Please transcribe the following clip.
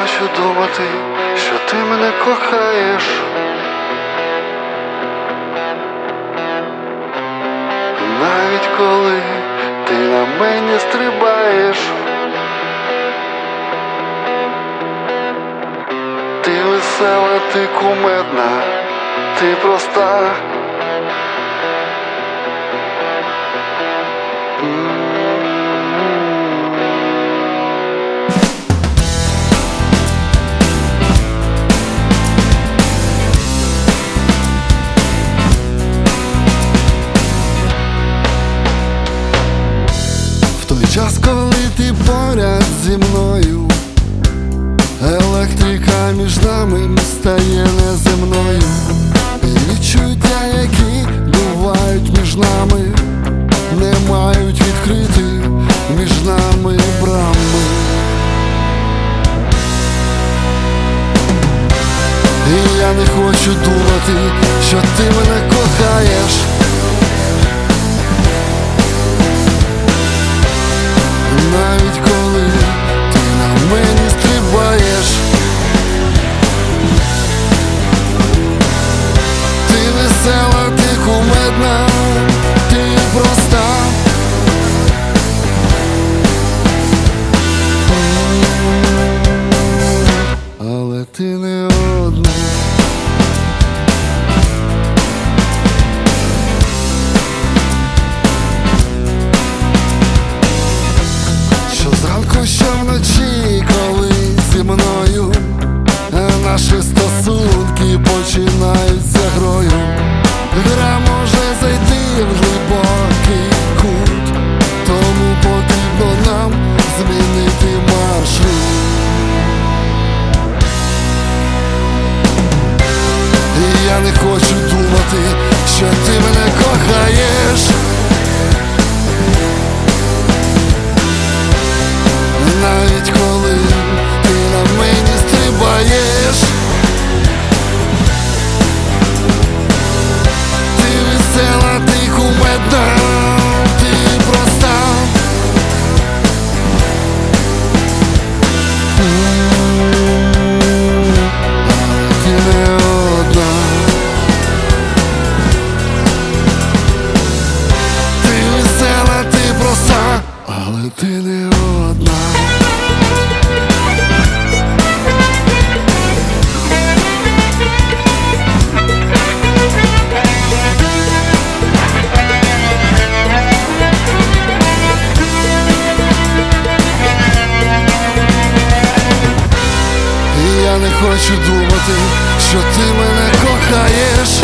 хочу думати, що ти мене кохаєш. Навіть коли ти на мені стрибаєш. Ти весела, ти кумедна, ти проста. Час, коли ти поряд зі мною, електрика між нами стає неземною. І відчуття, які бувають між нами, не мають відкрити між нами брами. І я не хочу думати, що ти мене кохаєш. Ти не одна. Що зранку, що вночі, коли зі мною е, наші стосунки починаються грою. Гра що ти хочу думати, що ти мене кохаєш.